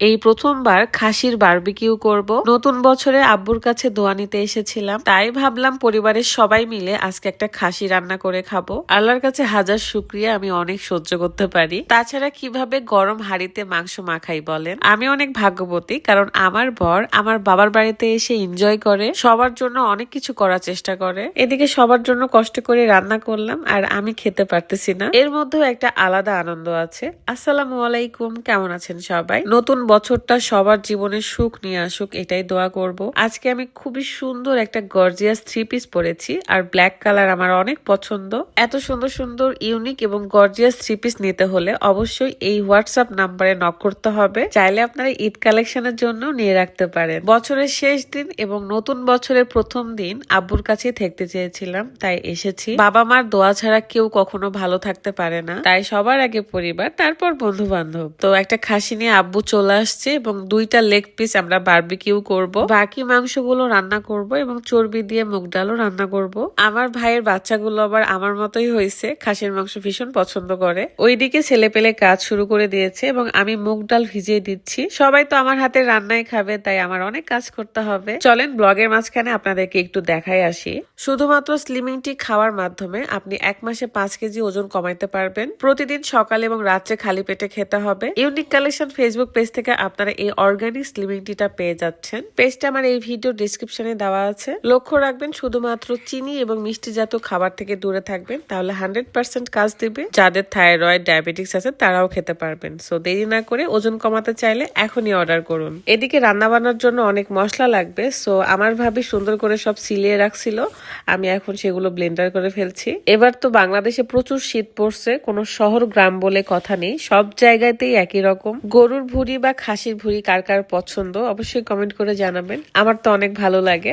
এই প্রথমবার খাসির বারবিকিউ করব। নতুন বছরে আব্বুর কাছে দোয়া নিতে এসেছিলাম। তাই ভাবলাম পরিবারের সবাই মিলে আজকে একটা খাসি রান্না করে খাব। আল্লাহর কাছে হাজার শুক্রিয়া, আমি অনেক সহ্য করতে পারি। তাছাড়া কীভাবে গরম হাড়িতে মাংস মাখাই বলেন? আমি অনেক ভাগ্যবতী, কারণ আমার বর আমার বাবার বাড়িতে এসে এনজয় করে, সবার জন্য অনেক কিছু করার চেষ্টা করে। এদিকে সবার জন্য কষ্ট করে রান্না করলাম, আর আমি খেতে পারতেছি না। এর মধ্যেও একটা আলাদা আনন্দ আছে। আসসালামু আলাইকুম, কেমন আছেন সবাই? নতুন বছরটা সবার জীবনে সুখ নিয়ে আসুক, এটাই দোয়া করব। আজকে আমি খুবই সুন্দর একটা গর্জিয়াস থ্রি পিস পরেছি, আর ব্ল্যাক কালার আমার অনেক পছন্দ। এত সুন্দর সুন্দর ইউনিক এবং গর্জিয়াস থ্রি পিস নিতে হলে অবশ্যই এই হোয়াটসঅ্যাপ নাম্বারে নক করতে হবে। চাইলে আপনারা ঈদ কালেকশনের জন্য নিয়ে রাখতে পারেন। বছরের শেষ দিন এবং নতুন বছরের প্রথম দিন আব্বুর কাছে থাকতে চেয়েছিলাম, তাই এসেছি। বাবা মার দোয়া ছাড়া কেউ কখনো ভালো থাকতে পারে না, তাই সবার আগে পরিবার, তারপর বন্ধু বান্ধব তো একটা খাসি নিয়ে আব্বু চলে আসছে এবং দুইটা লেগ পিস আমরা বারবিকিউ করব। বাকি মাংসগুলো রান্না করব এবং চর্বি দিয়ে মুগ ডালও রান্না করব। আমার ভাইয়ের বাচ্চাগুলো আবার আমার মতোই হয়েছে, খাসির মাংস ভীষণ পছন্দ করে। ওইদিকে ছেলে পেলে কাজ শুরু করে দিয়েছে এবং আমি মুগ ডাল ভিজিয়ে দিচ্ছি। সবাই তো আমার হাতে রান্নাই খাবে, তাই আমার অনেক কাজ করতে হবে। চলেন ব্লগের মাঝখানে আপনাদেরকে একটু দেখাই আসি। শুধুমাত্র স্লিমিং টি খাওয়ার মাধ্যমে আপনি এক মাসে পাঁচ কেজি ওজন কমাইতে পারবেন। প্রতিদিন সকালে এবং রাত্রে খালি পেটে খেতে হবে। ইউনিক কালেকশন ফেসবুক পেজ থেকে আপনারা এই অর্গানিক স্লিমিং টিটা পেয়ে যাচ্ছেন। পেজটা আমার এই ভিডিও ডিসক্রিপশনে দেওয়া আছে। লক্ষ্য রাখবেন, শুধুমাত্র চিনি এবং মিষ্টি জাতীয় খাবার থেকে দূরে থাকবেন, তাহলে হান্ড্রেড পার্সেন্ট কাজ দিবে। যাদের থাইরয়েড ডায়াবেটিস আছে, তারাও খেতে পারবেন। সো দেরি না করে ওজন কমাতে চাইলে এখনই অর্ডার করুন। এদিকে রান্না বান্নার জন্য অনেক মশলা লাগবে। সো আমার ভাবি সুন্দর করে সব সিলিয়ে রাখছিল। আমি এখন সেগুলো ব্লেন্ডার করে ফেলছি। এবার তো বাংলাদেশে প্রচুর শীত পড়ছে, কোনো শহর, গ্রাম বলে কথা নেই। সব জায়গাতেই একই রকম। গরুর ভুড়ি বা খাসির ভুড়ি কার কার পছন্দ, অবশ্যই কমেন্ট করে জানাবেন। আমার তো অনেক ভালো লাগে।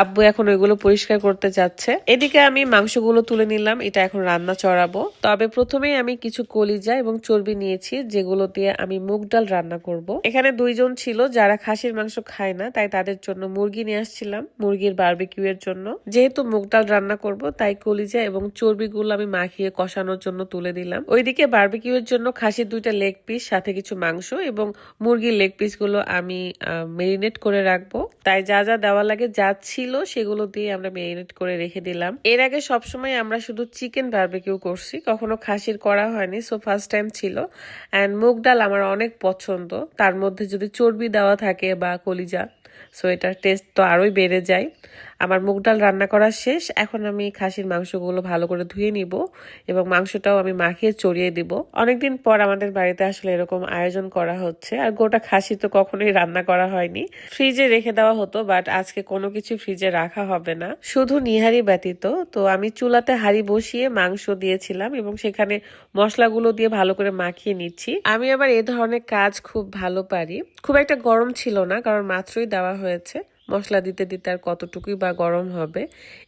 আব্বু এখন ওইগুলো পরিষ্কার করতে যাচ্ছে। এদিকে আমি মাংসগুলো তুলে নিলাম, এটা এখন রান্না চড়াবো। তবে প্রথমেই আমি কিছু কলিজা এবং চর্বি নিয়েছি, যেগুলো দিয়ে আমি মুগ ডাল রান্না করব। এখানে দুইজন ছিল যারা খাসির মাংস খায় না, তাই তাদের জন্য মুরগি নিয়ে আসছিলাম, মুরগির বারবিকিউ এর জন্য। যেহেতু মুগ ডাল রান্না করব, তাই কলিজা এবং চর্বিগুলো আমি মাখিয়ে কষানোর জন্য তুলে দিলাম। ওইদিকে বারবিকিউ এর জন্য খাসির দুইটা লেগ পিস সাথে কিছু মাংস এবং মুরগির লেগ পিসগুলো আমি মেরিনেট করে রাখব। তাই যা যা দেওয়া লাগে, যা ছিল সেগুলো দিয়ে আমরা মেরিনেট করে রেখে দিলাম। এর আগে সবসময় আমরা শুধু চিকেন বারবিকিউ করছি, কখনো খাসির করা হয়নি সো ফার্স্ট টাইম ছিল। অ্যান্ড মুগ ডাল আমার অনেক পছন্দ, তার মধ্যে যদি চর্বি দেওয়া থাকে বা কলিজা সো এটার টেস্ট তো আরোই বেড়ে যায়। আমার মুগ ডাল রান্না করা শেষ। এখন আমি খাসির মাংসগুলো ভালো করে ধুয়ে নিব এবং মাংসটাও আমি মাখিয়ে চড়িয়ে দিব। অনেকদিন পর আমাদের বাড়িতে আসলে এরকম আয়োজন করা হচ্ছে। আর গোটা খাসি তো কখনোই রান্না করা হয়নি। ফ্রিজে রেখে দেওয়া হতো, বাট আজকে কোনো কিছু ফ্রিজে রাখা হবে না। শুধু নিহারি ব্যতীত, তো আমি চুলাতে হাড়ি বসিয়ে মাংস দিয়েছিলাম এবং সেখানে মশলাগুলো দিয়ে ভালো করে মাখিয়ে নিচ্ছি। আমি আবার এ ধরনের কাজ খুব ভালো পারি। খুব একটা গরম ছিল না, কারণ মাত্রই দেওয়া হয়েছে। মশলা দিতে দিতে আর কতটুকুই বা গরম হবে।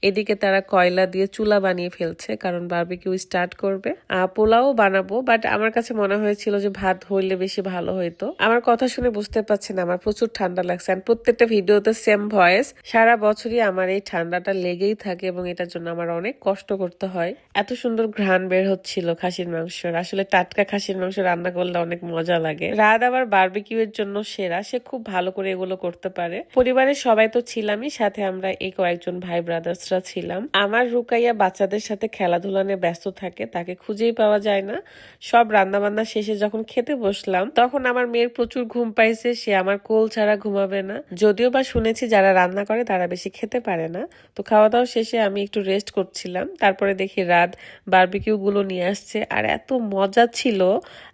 এদিকে তারা কয়লা দিয়ে চুলা বানিয়ে ফেলছে, কারণ বারবিকিউ স্টার্ট করবে। পোলাও বানাবো বাট আমার কাছে মনে হয়েছিল যে ভাত হইলে বেশি ভালো হইতো। আমার কথা শুনে বুঝতে পারছেন, আমার প্রচুর ঠান্ডা লাগছে। আর প্রত্যেকটা ভিডিওতে সেম ভয়েস সারা বছরই আমার এই ঠান্ডাটা লেগেই থাকে এবং এটার জন্য আমার অনেক কষ্ট করতে হয়। এত সুন্দর ঘ্রাণ বের হচ্ছিল খাসির মাংসের আসলে টাটকা খাসির মাংস রান্না করলে অনেক মজা লাগে। রাত আবার বারবিকিউ এর জন্য সেরা। সে খুব ভালো করে এগুলো করতে পারে। পরিবারের সবাই তো ছিলামই, সাথে আমরা এই কয়েকজন ভাই ব্রাদার্সরা ছিলাম। আমার রুকাইয়া বাচ্চাদের সাথে খেলাধুলা নিয়ে ব্যস্ত থাকে, তাকে খুঁজেই পাওয়া যায় না। সব রান্না বান্না শেষে যখন খেতে বসলাম, তখন আমার মেয়ের প্রচুর ঘুম পাইছে, সে আমার কোল ছাড়া ঘুমাবে না। যদিও বা শুনেছি যারা রান্না করে, তারা বেশি খেতে পারে না। তো খাওয়া দাওয়া শেষে আমি একটু রেস্ট করছিলাম। তারপরে দেখি রাত বারবিকিউ গুলো নিয়ে আসছে, আর এত মজা ছিল।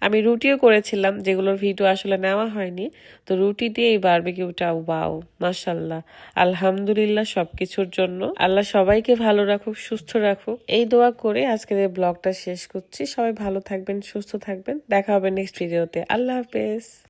আমি রুটিও করেছিলাম, যেগুলোর ভিডিও আসলে নেওয়া হয়নি। তো রুটি দিয়ে এই বারবিকিউটা ওয়াও মাসাল্লাহ আলহামদুলিল্লাহ সবকিছুর জন্য। আল্লাহ সবাইকে ভালো রাখুক, সুস্থ রাখুক। এই দোয়া করে আজকের এই ব্লগটা শেষ করছি। সবাই ভালো থাকবেন, সুস্থ থাকবেন। দেখা হবে নেক্সট ভিডিওতে আল্লাহ হাফেজ।